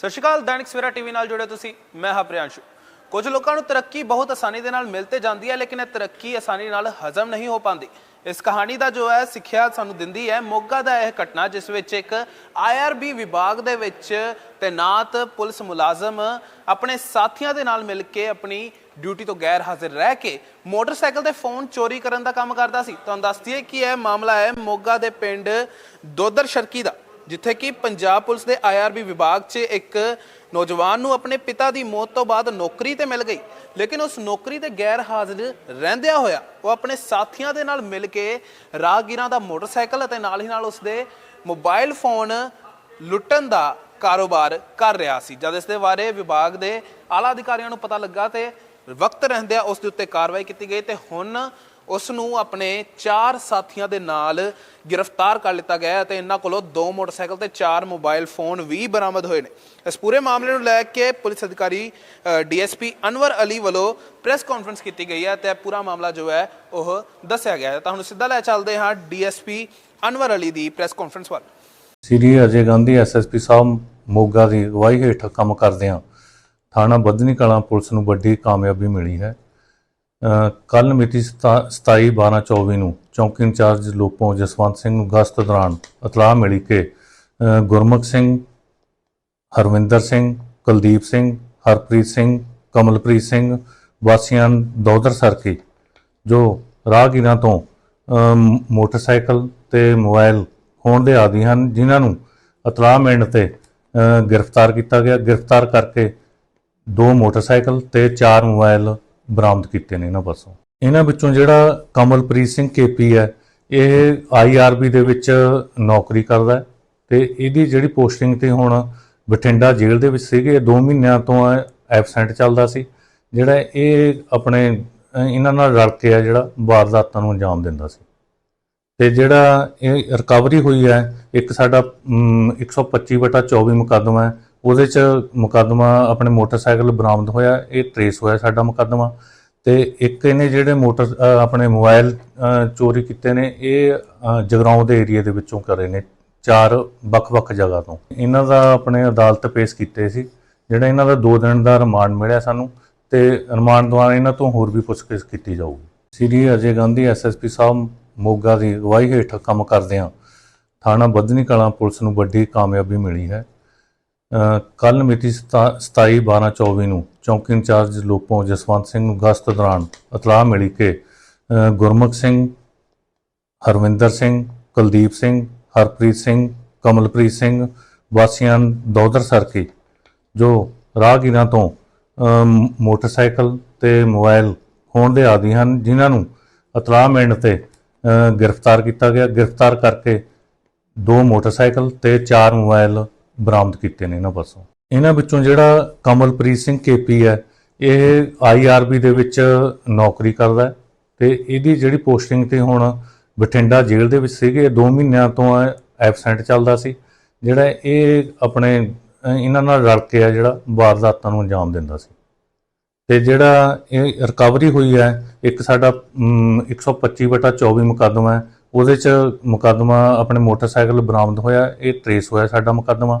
ਸਤਿ ਸ਼੍ਰੀ ਅਕਾਲ, ਦੈਨਿਕ ਸਵੇਰਾ ਟੀਵੀ ਨਾਲ ਜੁੜੇ ਤੁਸੀਂ, ਮੈਂ ਹਾਂ ਪ੍ਰਿਆੰਸ਼ੂ। ਕੁਝ ਲੋਕਾਂ ਨੂੰ ਤਰੱਕੀ ਬਹੁਤ ਆਸਾਨੀ ਦੇ ਨਾਲ ਮਿਲ ਤੇ ਜਾਂਦੀ ਹੈ, ਲੇਕਿਨ ਇਹ ਤਰੱਕੀ ਆਸਾਨੀ ਨਾਲ ਹਜ਼ਮ ਨਹੀਂ ਹੋ ਪਾਉਂਦੀ। ਇਸ ਕਹਾਣੀ ਦਾ ਜੋ ਹੈ, ਸਿੱਖਿਆ ਸਾਨੂੰ ਦਿੰਦੀ ਹੈ, ਮੋਗਾ ਦਾ ਇਹ ਘਟਨਾ, ਜਿਸ ਵਿੱਚ ਇੱਕ ਆਈਆਰਬੀ ਵਿਭਾਗ ਦੇ ਵਿੱਚ ਤੈਨਾਤ ਪੁਲਿਸ ਮੁਲਾਜ਼ਮ ਆਪਣੇ ਸਾਥੀਆਂ ਦੇ ਨਾਲ ਮਿਲ ਕੇ ਆਪਣੀ ਡਿਊਟੀ ਤੋਂ ਗੈਰ ਹਾਜ਼ਰ ਰਹਿ ਕੇ ਮੋਟਰਸਾਈਕਲ ਤੇ ਫੋਨ ਚੋਰੀ ਕਰਨ ਦਾ ਕੰਮ ਕਰਦਾ ਸੀ। ਤੁਹਾਨੂੰ ਦੱਸ ਦਈਏ ਕਿ ਇਹ ਮਾਮਲਾ ਹੈ ਮੋਗਾ ਦੇ ਪਿੰਡ ਦੋਦਰ ਸ਼ਰਕੀ ਦਾ। ਜਿੱਥੇ ਕਿ ਪੰਜਾਬ ਪੁਲਿਸ ਦੇ ਆਈਆਰਬੀ ਵਿਭਾਗ 'ਚ ਇੱਕ ਨੌਜਵਾਨ ਨੂੰ ਆਪਣੇ ਪਿਤਾ ਦੀ ਮੌਤ ਤੋਂ ਬਾਅਦ ਨੌਕਰੀ ਤੇ ਮਿਲ ਗਈ। ਲੇਕਿਨ ਉਸ ਨੌਕਰੀ ਤੇ ਗੈਰ ਹਾਜ਼ਰ ਰਹਿੰਦਿਆਂ ਹੋਇਆ ਉਹ ਆਪਣੇ ਸਾਥੀਆਂ ਦੇ ਨਾਲ ਮਿਲ ਕੇ ਰਾਹਗੀਰਾਂ ਦਾ ਮੋਟਰਸਾਈਕਲ ਅਤੇ ਨਾਲ ਹੀ ਨਾਲ ਉਸਦੇ ਮੋਬਾਈਲ ਫੋਨ ਲੁੱਟਣ ਦਾ ਕਾਰੋਬਾਰ ਕਰ ਰਿਹਾ ਸੀ। ਜਦ ਇਸ ਦੇ ਬਾਰੇ ਵਿਭਾਗ ਦੇ ਆਲਾ ਅਧਿਕਾਰੀਆਂ ਨੂੰ ਪਤਾ ਲੱਗਾ ਤੇ ਵਕਤ ਰਹਿੰਦਿਆਂ ਉਸ ਦੇ ਉੱਤੇ ਕਾਰਵਾਈ ਕੀਤੀ ਗਈ ਤੇ ਹੁਣ ਉਸ ਨੂੰ ਆਪਣੇ ਚਾਰ ਸਾਥੀਆਂ ਦੇ ਨਾਲ ਗ੍ਰਿਫਤਾਰ ਕਰ ਲਿੱਤਾ ਗਿਆ ਅਤੇ ਇਹਨਾਂ ਕੋਲੋਂ ਦੋ ਮੋਟਰਸਾਈਕਲ ਤੇ ਚਾਰ ਮੋਬਾਈਲ ਫੋਨ ਵੀ ਬਰਾਮਦ ਹੋਏ ਨੇ। ਇਸ ਪੂਰੇ ਮਾਮਲੇ ਨੂੰ ਲੈ ਕੇ ਪੁਲਿਸ ਅਧਿਕਾਰੀ ਡੀਐਸਪੀ ਅਨਵਰ ਅਲੀ ਵੱਲੋਂ ਪ੍ਰੈਸ ਕਾਨਫਰੰਸ ਕੀਤੀ ਗਈ ਹੈ ਤੇ ਪੂਰਾ ਮਾਮਲਾ ਜੋ ਹੈ ਉਹ ਦੱਸਿਆ ਗਿਆ ਹੈ। ਤਾਂ ਹੁਣ ਸਿੱਧਾ ਲੈ ਚੱਲਦੇ ਹਾਂ ਡੀਐਸਪੀ ਅਨਵਰ ਅਲੀ ਦੀ ਪ੍ਰੈਸ ਕਾਨਫਰੰਸ ਵੱਲ। ਸ੍ਰੀ ਅਜੇ ਗਾਂਧੀ ਐਸਐਸਪੀ ਸਾਹਿਬ ਮੋਗਾ ਦੀ ਅਗਵਾਈ ਹੇਠ ਕੰਮ ਕਰਦੇ ਹਾਂ। ਥਾਣਾ ਬਦਨੀ ਕਲਾਂ ਪੁਲਿਸ ਨੂੰ ਵੱਡੀ ਕਾਮਯਾਬੀ ਮਿਲੀ ਹੈ। ਕੱਲ ਮਿਤੀ 27 12 24 ਨੂੰ ਚੌਂਕੀ ਇੰਚਾਰਜ ਲੋਪੋਂ ਜਸਵੰਤ ਸਿੰਘ ਨੂੰ ਗਸ਼ਤ ਦੌਰਾਨ ਇਤਲਾਹ ਮਿਲੀ ਕਿ ਗੁਰਮੁਖ ਸਿੰਘ, ਹਰਵਿੰਦਰ ਸਿੰਘ, ਕੁਲਦੀਪ ਸਿੰਘ, ਹਰਪ੍ਰੀਤ ਸਿੰਘ, ਕਮਲਪ੍ਰੀਤ ਸਿੰਘ ਵਾਸੀਆਂ ਦੌਦਰ ਸਰਕੀ, ਜੋ ਰਾਹਗੀਰਾਂ ਤੋਂ ਮੋਟਰਸਾਈਕਲ ਤੇ ਮੋਬਾਈਲ ਹੋਣ ਦੇ ਆਦੀ ਹਨ, ਜਿਨ੍ਹਾਂ ਨੂੰ ਇਤਲਾਹ ਮਿਲਣ ਤੇ ਗ੍ਰਿਫਤਾਰ ਕੀਤਾ ਗਿਆ। ਗ੍ਰਿਫਤਾਰ ਕਰਕੇ ਦੋ ਮੋਟਰਸਾਈਕਲ ਤੇ ਚਾਰ ਮੋਬਾਈਲ ਬਰਾਮਦ ਕੀਤੇ ਨੇ ਇਹਨਾਂ ਪਾਸੋਂ। ਇਹਨਾਂ ਵਿੱਚੋਂ ਜਿਹੜਾ ਕਮਲਪ੍ਰੀਤ ਸਿੰਘ ਕੇਪੀ ਹੈ ਇਹ ਆਈਆਰਬੀ ਦੇ ਵਿੱਚ ਨੌਕਰੀ ਕਰਦਾ ਹੈ ਤੇ ਇਹਦੀ ਜਿਹੜੀ ਪੋਸਟਿੰਗ ਤੇ ਹੁਣ ਬਠਿੰਡਾ ਜੇਲ੍ਹ ਦੇ ਵਿੱਚ ਸੀਗੇ 2 ਮਹੀਨਿਆਂ ਤੋਂ ਐਬਸੈਂਟ ਚੱਲਦਾ ਸੀ ਜਿਹੜਾ ਇਹ ਆਪਣੇ ਇਹਨਾਂ ਨਾਲ ਰਲ ਕੇ ਆ ਜਿਹੜਾ ਵਾਰਦਾਤਾਂ ਨੂੰ ਅੰਜਾਮ ਦਿੰਦਾ ਸੀ। ਤੇ ਜਿਹੜਾ ਇਹ ਰਿਕਵਰੀ ਹੋਈ ਹੈ ਇੱਕ ਸਾਡਾ ਅਮ, 125 ਬਟਾ 24 ਮੁਕੱਦਮਾ ਹੈ ਉਹਦੇ ਚ ਮੁਕੱਦਮਾ ਆਪਣੇ ਮੋਟਰਸਾਈਕਲ ਬਰਾਮਦ ਹੋਇਆ, ਇਹ ਟਰੇਸ ਹੋਇਆ ਸਾਡਾ ਮੁਕੱਦਮਾ ਤੇ ਇੱਕ ਇਹਨੇ ਜਿਹੜੇ ਮੋਟਰ ਆਪਣੇ ਮੋਬਾਈਲ ਚੋਰੀ ਕੀਤੇ ਨੇ, ਇਹ ਜਗਰਾਉਂ ਦੇ ਏਰੀਆ ਦੇ ਵਿੱਚੋਂ ਕਰੇ ਨੇ, ਚਾਰ ਵੱਖ-ਵੱਖ ਜਗ੍ਹਾ ਤੋਂ। ਇਹਨਾਂ ਦਾ ਆਪਣੇ ਅਦਾਲਤ ਪੇਸ਼ ਕੀਤੇ ਸੀ, ਜਿਹੜਾ ਇਹਨਾਂ ਦਾ 2 ਦਿਨ ਦਾ ਰਿਮਾਂਡ ਮਿਲਿਆ ਸਾਨੂੰ ਤੇ ਰਿਮਾਂਡ ਦੌਰਾਨ ਇਹਨਾਂ ਤੋਂ ਹੋਰ ਵੀ ਪੁੱਛਗਿੱਛ ਕੀਤੀ ਜਾਊਗੀ। ਸ੍ਰੀ ਅਜੇ ਗਾਂਧੀ ਐਸਐਸਪੀ ਸਾਹਿਬ ਮੋਗਾ ਦੀ ਅਗਵਾਈ ਹੇਠ ਕੰਮ ਕਰਦੇ ਹਾਂ ਥਾਣਾ ਬੱਧਨੀ ਕਲਾਂ ਪੁਲਿਸ ਨੂੰ ਵੱਡੀ ਕਾਮਯਾਬੀ ਮਿਲੀ ਹੈ। ਕੱਲ ਮਿਤੀ 27 12 24 ਨੂੰ ਚੌਂਕੀ ਇੰਚਾਰਜ ਲੋਪੋਂ ਜਸਵੰਤ ਸਿੰਘ ਨੂੰ ਗਸ਼ਤ ਦੌਰਾਨ ਇਤਲਾਹ ਮਿਲੀ ਕਿ ਗੁਰਮੁਖ ਸਿੰਘ, ਹਰਵਿੰਦਰ ਸਿੰਘ, ਕੁਲਦੀਪ ਸਿੰਘ, ਹਰਪ੍ਰੀਤ ਸਿੰਘ, ਕਮਲਪ੍ਰੀਤ ਸਿੰਘ ਵਾਸੀਆਂ ਦੌਦਰ ਸਰਕੀ, ਜੋ ਰਾਹਗੀਰਾਂ ਤੋਂ ਮੋਟਰਸਾਈਕਲ ਤੇ ਮੋਬਾਈਲ ਹੋਣ ਦੇ ਆਦੀ ਹਨ, ਜਿਨ੍ਹਾਂ ਨੂੰ ਇਤਲਾਹ ਮਿਲਣ ਤੇ ਗ੍ਰਿਫਤਾਰ ਕੀਤਾ ਗਿਆ। ਗ੍ਰਿਫਤਾਰ ਕਰਕੇ ਦੋ ਮੋਟਰਸਾਈਕਲ ਤੇ ਚਾਰ ਮੋਬਾਈਲ ਬਰਾਮਦ ਕੀਤੇ ਨੇ ਇਹਨਾਂ ਪਾਸੋਂ। ਇਹਨਾਂ ਵਿੱਚੋਂ ਜਿਹੜਾ ਕਮਲਪ੍ਰੀਤ ਸਿੰਘ ਕੇਪੀ ਹੈ ਇਹ ਆਈਆਰਬੀ ਦੇ ਵਿੱਚ ਨੌਕਰੀ ਕਰਦਾ ਹੈ ਤੇ ਇਹਦੀ ਜਿਹੜੀ ਪੋਸਟਿੰਗ ਤੇ ਹੁਣ ਬਠਿੰਡਾ ਜੇਲ੍ਹ ਦੇ ਵਿੱਚ ਸੀਗੇ 2 ਮਹੀਨਿਆਂ ਤੋਂ ਐਬਸੈਂਟ ਚੱਲਦਾ ਸੀ ਜਿਹੜਾ ਇਹ ਆਪਣੇ ਇਹਨਾਂ ਨਾਲ ਰਲ ਕੇ ਆ ਜਿਹੜਾ ਵਾਰਦਾਤਾਂ ਨੂੰ ਅੰਜਾਮ ਦਿੰਦਾ ਸੀ। ਤੇ ਜਿਹੜਾ ਇਹ ਰਿਕਵਰੀ ਹੋਈ ਹੈ ਇੱਕ ਸਾਡਾ ਅਮ, 125 ਬਟਾ 24 ਮੁਕੱਦਮਾ ਹੈ ਉਹਦੇ ਚ ਮੁਕੱਦਮਾ ਆਪਣੇ ਮੋਟਰਸਾਈਕਲ ਬਰਾਮਦ ਹੋਇਆ, ਇਹ ਟਰੇਸ ਹੋਇਆ ਸਾਡਾ ਮੁਕੱਦਮਾ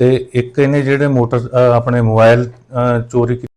ਤੇ ਇੱਕ ਇਹਨੇ ਜਿਹੜੇ ਮੋਟਰ ਆਪਣੇ ਮੋਬਾਈਲ ਚੋਰੀ